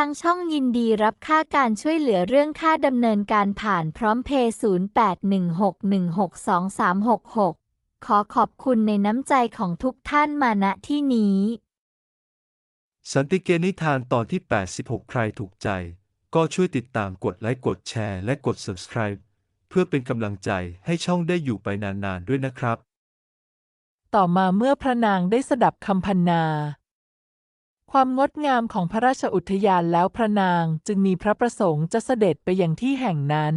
ทางช่องยินดีรับค่าการช่วยเหลือเรื่องค่าดำเนินการผ่านพร้อมเพย์0816162366 ขอขอบคุณในน้ำใจของทุกท่านมาณที่นี้ สันติเกนิทานตอนที่ 86 ใครถูกใจ ก็ช่วยติดตามกดไลค์กดแชร์และกด subscribe เพื่อเป็นกำลังใจให้ช่องได้อยู่ไปนานๆด้วยนะครับ ต่อมาเมื่อพระนางได้สดับคำพรรณนา ความงดงามของพระราชอุทยานแล้วพระนางจึงมีพระประสงค์จะเสด็จไปยังที่แห่งนั้น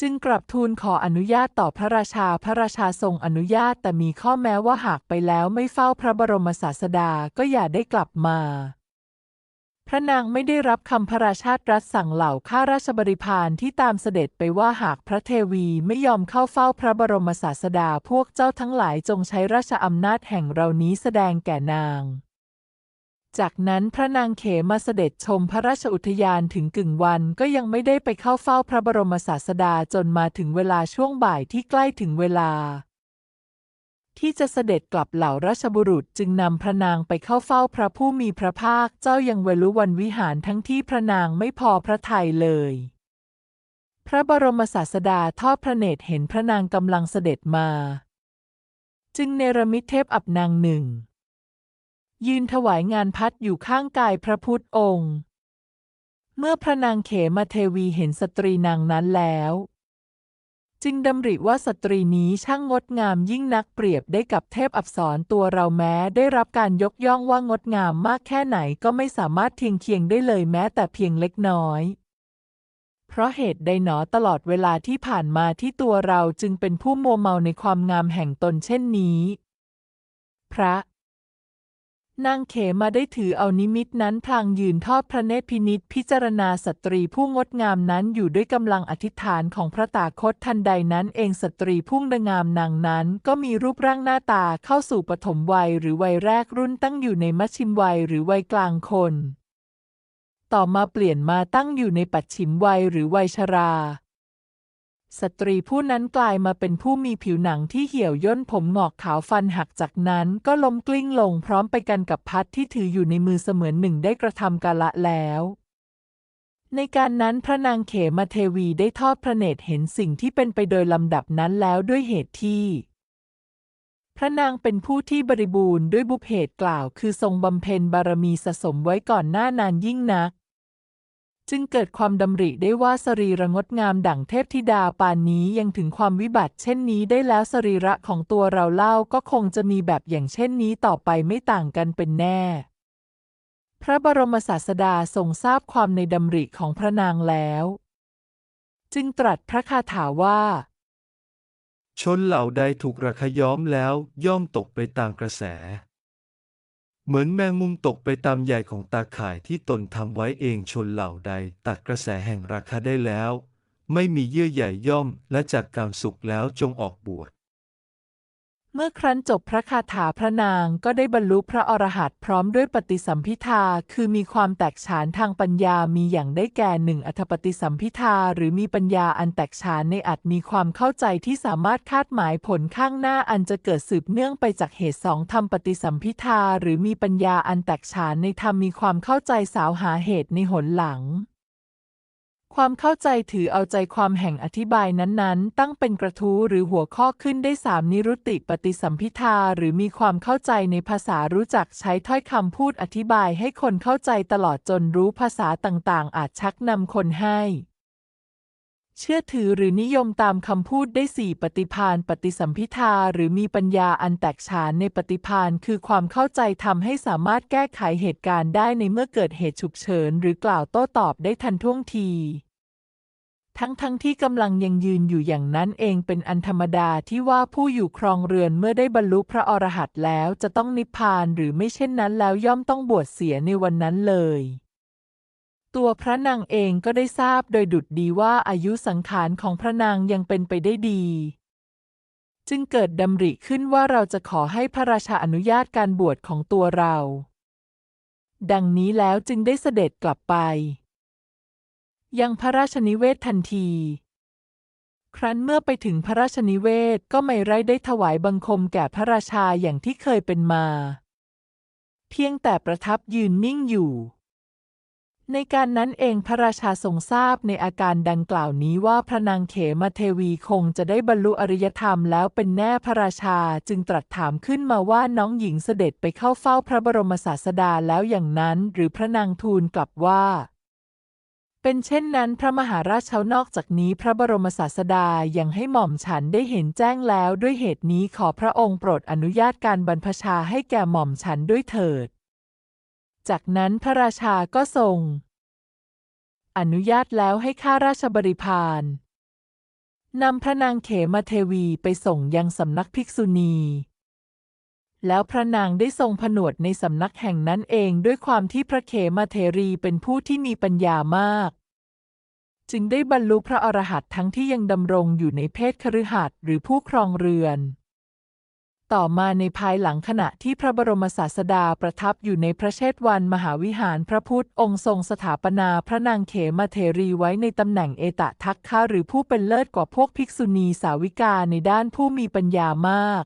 จึงกลับทูลขออนุญาตต่อพระราชาพระราชาทรงอนุญาตแต่มีข้อแม้ว่าหากไปแล้วไม่เฝ้าพระบรมศาสดาก็อย่าได้กลับมา พระนางไม่ได้รับคำพระราชาตรัสสั่งเหล่าข้าราชบริพารที่ตามเสด็จไปว่าหากพระเทวีไม่ยอมเข้าเฝ้าพระบรมศาสดาพวกเจ้าทั้งหลายจงใช้ราชอำนาจแห่งเรานี้แสดงแก่นาง จากนั้นพระนางเขมาเสด็จชมพระราชอุทยานถึงกึ่งวันก็ยังไม่ได้ไปเข้าเฝ้าพระบรมศาสดาจนมาถึงเวลาช่วงบ่ายที่ใกล้ถึงเวลา ที่จะเสด็จกลับเหล่าราชบุรุษจึงนำพระนางไปเข้าเฝ้าพระผู้มีพระภาคเจ้ายังเวลุวันวิหารทั้งที่พระนางไม่พอพระทัยเลย พระบรมศาสดาทอดพระเนตรเห็นพระนางกำลังเสด็จมา จึงเนรมิตเทพอับนางหนึ่ง ยืนถวายงานพัดอยู่ข้างกายพระพุทธองค์ เมื่อพระนางเขมาเทวีเห็นสตรีนางนั้นแล้ว จึงดำริว่าสตรีนี้ช่างงดงามยิ่งนักเปรียบได้กับเทพอับสรตัวเราแม้ได้รับการยกย่องว่างดงามมากแค่ไหนก็ไม่สามารถเทียงเคียงได้เลยแม้แต่เพียงเล็กน้อยเพราะเหตุใดหนอตลอดเวลาที่ผ่านมาที่ตัวเราจึงเป็นผู้มัวเมาในความงามแห่งตนเช่นนี้ พระ นางเขมาได้ถือเอานิมิตนั้นพลางยืนทอดพระเนตรพินิษพิจารณาสตรีผู้งดงามนั้นอยู่ด้วยกำลังอธิษฐานของพระตาคตทันใดนั้นเองสตรีผู้งงามนางนั้น ก็มีรูปร่างหน้าตาเข้าสู่ปฐมวัยหรือวัยแรกรุ่นตั้งอยู่ในมัชชิมวัยหรือวัยกลางคน ต่อมาเปลี่ยนมาตั้งอยู่ในปัจฉิมวัยหรือวัยชรา สตรีผู้นั้นกลายมาเป็นผู้มีผิวหนังที่เหี่ยวย่นผมหงอกขาวฟันหักจากนั้นก็ล้มกลิ้งลงพร้อมไปกันกับพัดที่ถืออยู่ในมือเสมือนหนึ่งได้กระทำกาละแล้ว ในการนั้นพระนางเขมาเทวีได้ทอดพระเนตรเห็นสิ่งที่เป็นไปโดยลำดับนั้นแล้วด้วยเหตุที่ พระนางเป็นผู้ที่บริบูรณ์ด้วยบุพเหตุกล่าว คือทรงบำเพ็ญบารมีสะสมไว้ก่อนหน้านานยิ่งนัก จึงเกิดความดำริได้ว่าสรีระงดงามดั่งเทพธิดาปานนี้ยังถึงความวิบัติ เช่นนี้ได้แล้วสรีระของตัวเราเล่าก็คงจะมีแบบอย่างเช่นนี้ต่อไปไม่ต่างกันเป็นแน่ พระบรมศาสดาทรงทราบความในดำริของพระนางแล้ว จึงตรัสพระคาถาว่า ชนเหล่าใดถูกระขย้อมแล้วย่อมตกไปตามกระแส เหมือนแมงมุมตกไปตามใยของตาข่ายที่ตนทำไว้เองชนเหล่าใดตัดกระแสแห่งราคาได้แล้ว ไม่มีเยื่อใหญ่ย่อมและจากการสุขแล้วจงออกบวช เมื่อครั้นจบพระคาถาพระนางก็ได้บรรลุพระอรหันต์พร้อมด้วยปฏิสัมพิทาคือมีความแตกฉานทางปัญญามีอย่างได้แก่หนึ่งอัธปฏิสัมพิทาหรือมีปัญญาอันแตกฉานในอัตมีความเข้าใจที่สามารถคาดหมายผลข้างหน้าอันจะเกิดสืบเนื่องไปจากเหตุสองทำปฏิสัมพิทาหรือมีปัญญาอันแตกฉานในธรรมมีความเข้าใจสาวหาเหตุในหนหลัง ความเข้าใจถือเอาใจความแห่งอธิบายนั้นๆ ตั้งเป็นกระทู้หรือหัวข้อขึ้นได้สามนิรุติปฏิสัมพิทาหรือมีความเข้าใจในภาษารู้จักใช้ถ้อยคำพูดอธิบายให้คนเข้าใจตลอดจนรู้ภาษาต่างๆ อาจชักนำคนให้ เชื่อถือหรือนิยมตามคำพูดได้สี่ปฏิพานปฏิสัมพิทาหรือมีปัญญาอันแตกฉานในปฏิพานคือความเข้าใจทำให้สามารถแก้ไขเหตุการณ์ได้ในเมื่อเกิดเหตุฉุกเฉินหรือกล่าวโต้ตอบได้ทันท่วงที ทั้งทั้งที่กำลังยังยืนอยู่อย่างนั้นเองเป็นอันธรรมดาที่ว่าผู้อยู่ครองเรือนเมื่อได้บรรลุพระอรหันต์แล้วจะต้องนิพพานหรือไม่เช่นนั้นแล้วย่อมต้องบวชเสียในวันนั้นเลย ตัวพระนางเองก็ได้ทราบโดยดุดดีว่าอายุสังขารของพระนางยังเป็นไปได้ดี จึงเกิดดำริขึ้นว่าเราจะขอให้พระราชาอนุญาตการบวชของตัวเรา ดังนี้แล้วจึงได้เสด็จกลับไป ยังพระราชนิเวศทันที ครั้นเมื่อไปถึงพระราชนิเวศก็ไม่ไร้ได้ถวายบังคมแก่พระราชาอย่างที่เคยเป็นมา เพียงแต่ประทับยืนนิ่งอยู่ ในการนั้นเองพระราชาทรงทราบในอาการดังกล่าวนี้ว่าพระนางเขมาเทวีคงจะได้บรรลุอริยธรรมแล้วเป็นแน่พระราชาจึงตรัสถามขึ้นมาว่าน้องหญิงเสด็จไปเข้าเฝ้าพระบรมศาสดาแล้วอย่างนั้น หรือพระนางทูลกลับว่า เป็นเช่นนั้นพระมหาราชเชานอกจากนี้พระบรมศาสดายังให้หม่อมฉันได้เห็นแจ้งแล้วด้วยเหตุนี้ขอพระองค์โปรดอนุญาตการบรรพชาให้แก่หม่อมฉันด้วยเถิด จากนั้นพระราชาก็ทรง อนุญาตแล้วให้ข้าราชบริพารนำพระนางเขมาเทวีไปส่งยังสำนักภิกษุณี แล้วพระนางได้ทรงผนวดในสำนักแห่งนั้นเองด้วยความที่พระเขมาเทรีเป็นผู้ที่มีปัญญามาก จึงได้บรรลุพระอรหันต์ทั้งที่ยังดำรงอยู่ในเพศคฤหัสถ์หรือผู้ครองเรือน ต่อมาในภายหลังขณะที่พระบรมศาสดาประทับอยู่ในพระเชตวันมหาวิหารพระพุทธองค์ทรงสถาปนาพระนางเขมาเทรีไว้ในตำแหน่งเอตทัคคะหรือผู้เป็นเลิศกว่าพวกภิกษุณีสาวิกาในด้านผู้มีปัญญามาก